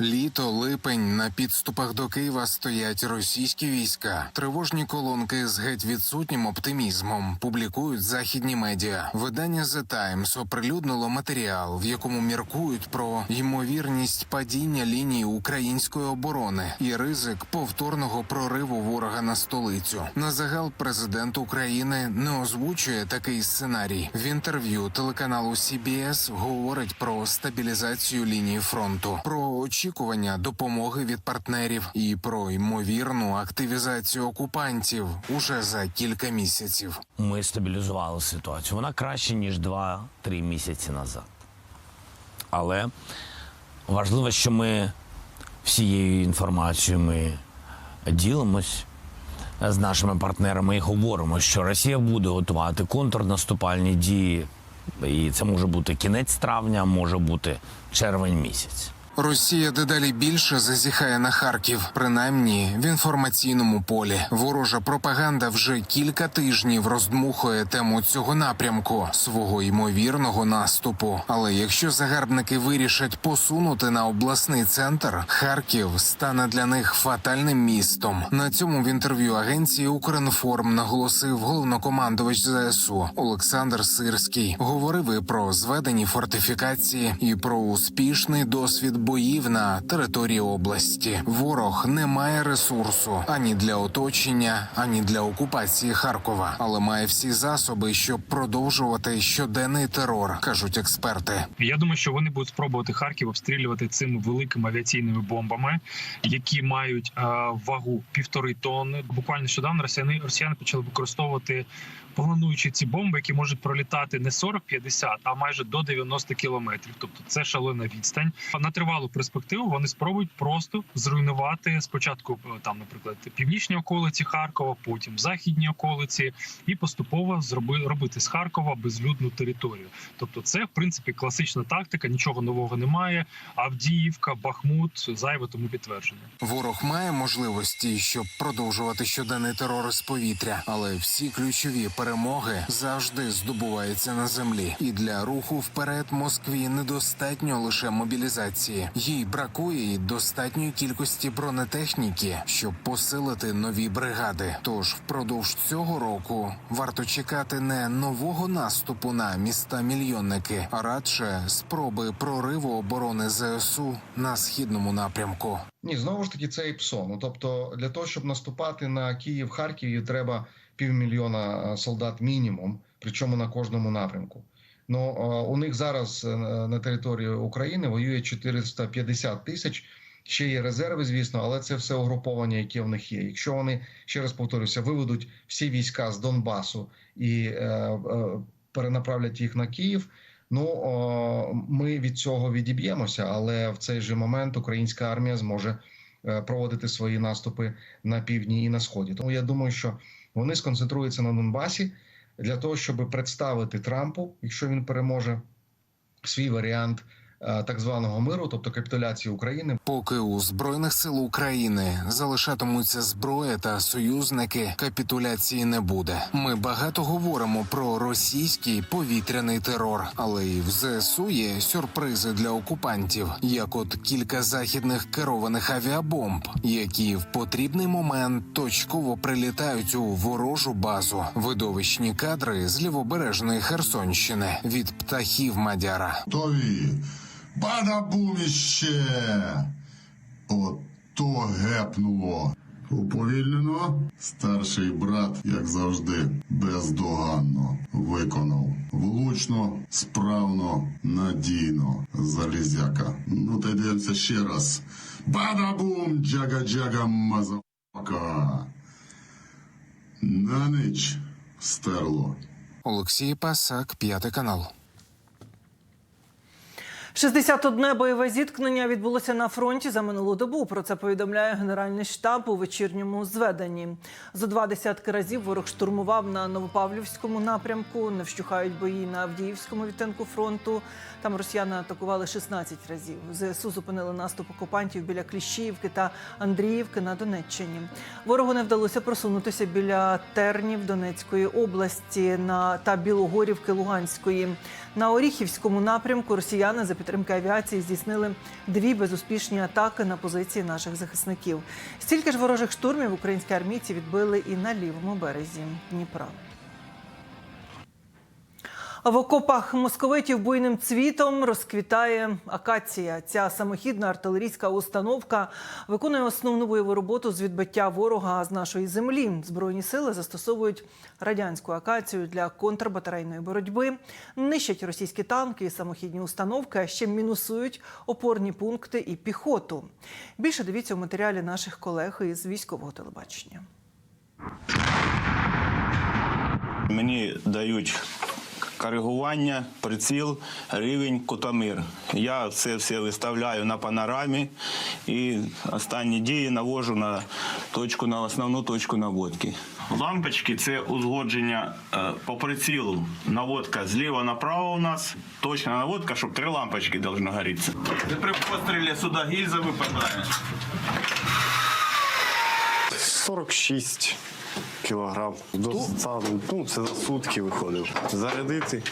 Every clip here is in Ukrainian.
Літо, липень на підступах до Києва стоять російські війська. Тривожні колонки з геть відсутнім оптимізмом публікують західні медіа. Видання The Times оприлюднило матеріал, в якому міркують про ймовірність падіння лінії української оборони і ризик повторного прориву ворога на столицю. На загал президент України не озвучує такий сценарій. В інтерв'ю телеканалу CBS говорить про стабілізацію лінії фронту, про очікування допомоги від партнерів і про ймовірну активізацію окупантів уже за кілька місяців. Ми стабілізували ситуацію. Вона краще, ніж 2-3 місяці назад. Але важливо, що ми всією інформацією ми ділимось з нашими партнерами і говоримо, що Росія буде готувати контрнаступальні дії. І це може бути кінець травня, може бути червень місяць. Росія дедалі більше зазіхає на Харків, принаймні в інформаційному полі. Ворожа пропаганда вже кілька тижнів роздмухує тему цього напрямку свого ймовірного наступу. Але якщо загарбники вирішать посунути на обласний центр, Харків стане для них фатальним містом. На цьому в інтерв'ю агенції Укрінформ наголосив головнокомандувач ЗСУ Олександр Сирський. Говорив і про зведені фортифікації, і про успішний досвід боїв на території області. Ворог не має ресурсу ані для оточення, ані для окупації Харкова, але має всі засоби, щоб продовжувати щоденний терор, кажуть експерти. Я думаю, що вони будуть спробувати Харків обстрілювати цими великими авіаційними бомбами, які мають е, вагу півтори тонни. Буквально нещодавно росіяни росіяни почали використовувати плануючи ці бомби, які можуть пролітати не 40-50, а майже до 90 кілометрів. Тобто це шалена відстань. На тривалу перспективу вони спробують просто зруйнувати спочатку е, там, наприклад, північні околиці Харкова, потім західні околиці, і поступово зроби робити з Харкова безлюдну територію. Тобто, це в принципі класична тактика, нічого нового немає. Авдіївка, Бахмут, зайве тому підтвердження. Ворог має можливості, щоб продовжувати щоденний терор з повітря, але всі ключові перемоги завжди здобуваються на землі. І для руху вперед Москві недостатньо лише мобілізації. Їй бракує достатньої кількості бронетехніки, щоб посилити нові бригади. Тож впродовж цього року варто чекати не нового наступу на міста мільйонники, а радше спроби прориву оборони ЗСУ на східному напрямку. Ні, знову ж таки, це ІПСО. Ну тобто, для того, щоб наступати на Київ, Харків, треба півмільйона е, солдат мінімум, причому на кожному напрямку. Ну у них зараз е, на території України воює 450 тисяч. Ще є резерви, звісно, але це все угруповання, яке в них є. Якщо вони ще раз повторюся, виведуть всі війська з Донбасу і е, е, перенаправлять їх на Київ. Ну о, ми від цього відіб'ємося, але в цей же момент українська армія зможе е, проводити свої наступи на півдні і на сході. Тому я думаю, що вони сконцентруються на Донбасі для того, щоб представити Трампу, якщо він переможе, свій варіант так званого миру, тобто капітуляції України. Поки у збройних сил України залишатимуться зброя та союзники, капітуляції не буде. Ми багато говоримо про російський повітряний терор, але і в ЗСУ є сюрпризи для окупантів, як от кілька західних керованих авіабомб, які в потрібний момент точково прилітають у ворожу базу. Видовищні кадри з лівобережної Херсонщини від птахів Мадяра. Готові. Бадабуміще! Ото гепнуло. Уповільнено. Старший брат, як завжди, бездоганно виконав. Влучно, справно, надійно. Залізяка. Ну, та йдемося ще раз. Бадабум! Джага-джага мазака. На ніч стерло. Олексій Пасак, п'ятий канал. 61 бойове зіткнення відбулося на фронті за минулу добу. Про це повідомляє Генеральний штаб у вечірньому зведенні. За два десятки разів ворог штурмував на Новопавлівському напрямку. Не вщухають бої на Авдіївському відтинку фронту. Там росіяни атакували 16 разів. ЗСУ зупинили наступ окупантів біля Кліщіївки та Андріївки на Донеччині. Ворогу не вдалося просунутися біля Тернів Донецької області на та Білогорівки Луганської. На Оріхівському напрямку росіяни за підтримки авіації здійснили дві безуспішні атаки на позиції наших захисників. Стільки ж ворожих штурмів українські армійці відбили і на лівому березі Дніпра. А В окопах московитів буйним цвітом розквітає акація. Ця самохідна артилерійська установка виконує основну бойову роботу з відбиття ворога з нашої землі. Збройні сили застосовують радянську акацію для контрбатарейної боротьби, нищать російські танки і самохідні установки, а ще мінусують опорні пункти і піхоту. Більше дивіться у матеріалі наших колег із військового телебачення. Мені дають коригування, приціл, рівень, кутомир. Я це все виставляю на панорамі і останні дії навожу на точку на основну точку наводки. Лампочки це узгодження е, по прицілу. Наводка зліва направо у нас. Точна наводка, щоб три лампочки повинно горіти. І при пострілі сюди гільза випадає. 46 кілограм. Досить сам, ну, це за сутки виходив. Зарядити,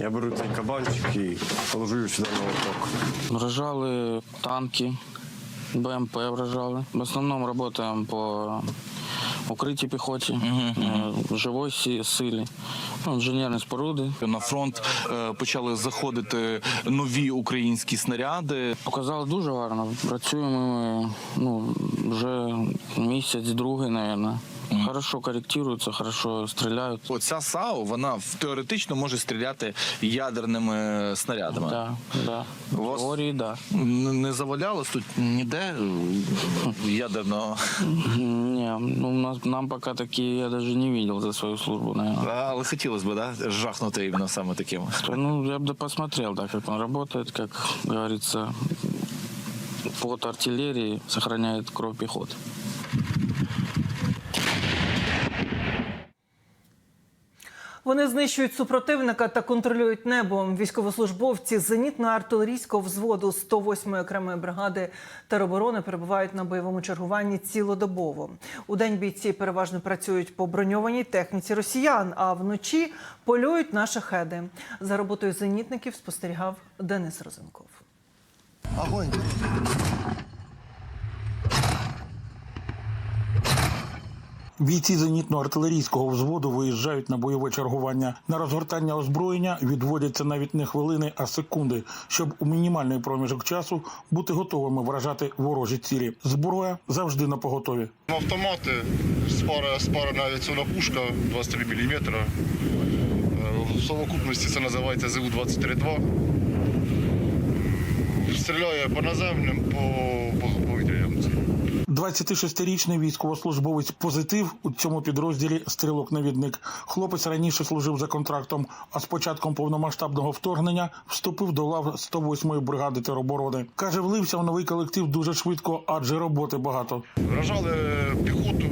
я беру цей кабанчик і положу його сюди на лоток. Вражали танки, БМП вражали. В основному працюємо по укритій піхоті, живій сі- силі, ну, інженерні споруди. На фронт е, почали заходити нові українські снаряди. Показали дуже гарно. Працюємо ми ну, вже місяць, другий, мабуть. Хорошо коректуються, хорошо стріляють. Оця САУ вона теоретично може стріляти ядерними снарядами. Да, да. У В вас- теорії, да. Не завалялось тут ніде ядерного. Ні, ну, у нас, нам поки такі я навіть не бачив за свою службу, наверное. Але хотілося б, да, жахнути іменно саме таким. Ну, я бы посмотрел, да, как он работает, как говорится, под артиллерии сохраняет кровь пехоты. Вони знищують супротивника та контролюють небо. Військовослужбовці зенітно-артилерійського взводу 108-ї окремої бригади тероборони перебувають на бойовому чергуванні цілодобово. У день бійці переважно працюють по броньованій техніці росіян, а вночі полюють на шахеди. За роботою зенітників спостерігав Денис Розенков. Бійці зенітно-артилерійського взводу виїжджають на бойове чергування. На розгортання озброєння відводяться навіть не хвилини, а секунди, щоб у мінімальний проміжок часу бути готовими вражати ворожі цілі. Зброя завжди на поготові. Автомати, спара, спарена авіаційна пушка 23 мм. В совокупності це називається ЗУ-23-2. Стріляє по наземним, по, по повітряним. 26-річний військовослужбовець позитив у цьому підрозділі стрілок-навідник. Хлопець раніше служив за контрактом, а з початком повномасштабного вторгнення вступив до лав 108-ї бригади тероборони. Каже, влився в новий колектив дуже швидко, адже роботи багато. Вражали піхоту,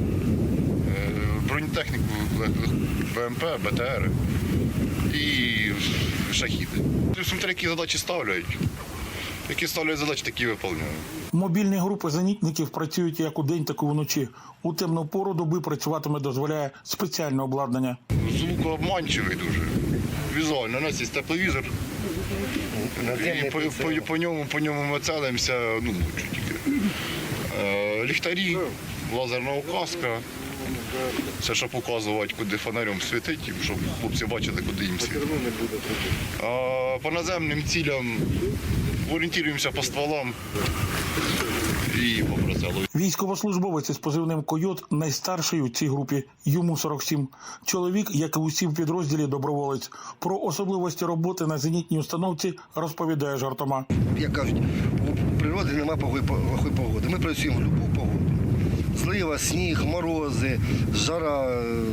е, бронетехніку, БМП, БТР і шахіди. Які задачі ставляють. Які ставляють задачі, такі виконують. Мобільні групи зенітників працюють як у день, так і вночі. У темну пору доби працюватиме дозволяє спеціальне обладнання. Звук обманчивий дуже. Візуально, у нас є тепловізор. І по, по, по, ньому, по ньому ми целимося, ну, тільки. Е, ліхтарі, лазерна указка. Це щоб показувати, куди фонарем світить, щоб хлопці бачили, куди їм світить. А по наземним цілям орієнтуємося по стволам і по прицелу. Військовослужбовець із позивним Койот найстарший у цій групі. Йому 47. Чоловік, як і усі в підрозділі, доброволець. Про особливості роботи на зенітній установці розповідає жартома. як кажуть, у природи немає плохої плохої погоди. Ми працюємо в будь-яку погоду. Злива, сніг, морози, жара. е,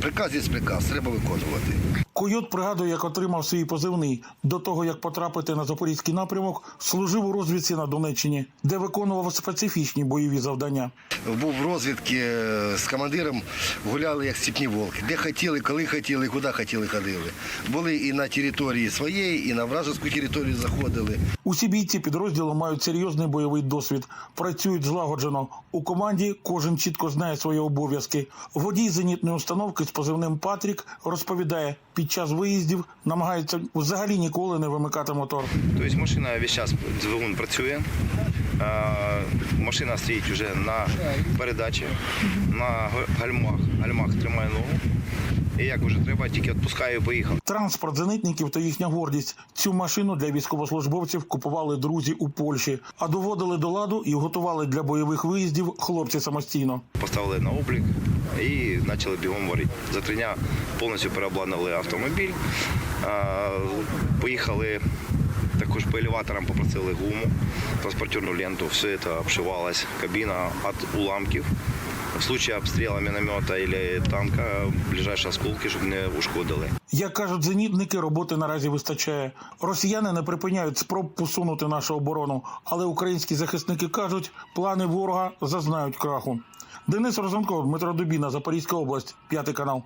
Приказ є приказ, треба виконувати. Койот пригадує, як отримав свій позивний. До того як потрапити на запорізький напрямок, служив у розвідці на Донеччині, де виконував специфічні бойові завдання. Був в розвідці е, з командиром, гуляли як степні волки. Де хотіли, коли хотіли, куди хотіли, ходили. Були і на території своєї, і на вражеську територію заходили. Усі бійці підрозділу мають серйозний бойовий досвід, працюють злагоджено. У команді кожен чітко знає свої обов'язки. Водій зенітної установки з позивним Патрік розповідає, під під час виїздів намагаються взагалі ніколи не вимикати мотор. Тобто машина весь час двигун працює. Машина стоїть вже на передачі, на гальмах. Гальмах тримає ногу. І як вже треба, тільки відпускаю і поїхав. Транспорт зенитників та їхня гордість. Цю машину для військовослужбовців купували друзі у Польщі, а доводили до ладу і готували для бойових виїздів хлопці самостійно. Поставили на облік і почали бігом варити. За три дня повністю переобладнали автомобіль. Поїхали також по елеваторам попросили гуму, транспортерну ленту. Все це обшивалось. Кабіна від уламків. В случае обстрілу міномета або танка ближайші осколки, щоб не ушкодили. Як кажуть зенітники, роботи наразі вистачає. Росіяни не припиняють спроб посунути нашу оборону, але українські захисники кажуть, плани ворога зазнають краху. Денис Розанков, Дмитро Дубіна, Запорізька область, п'ятий канал.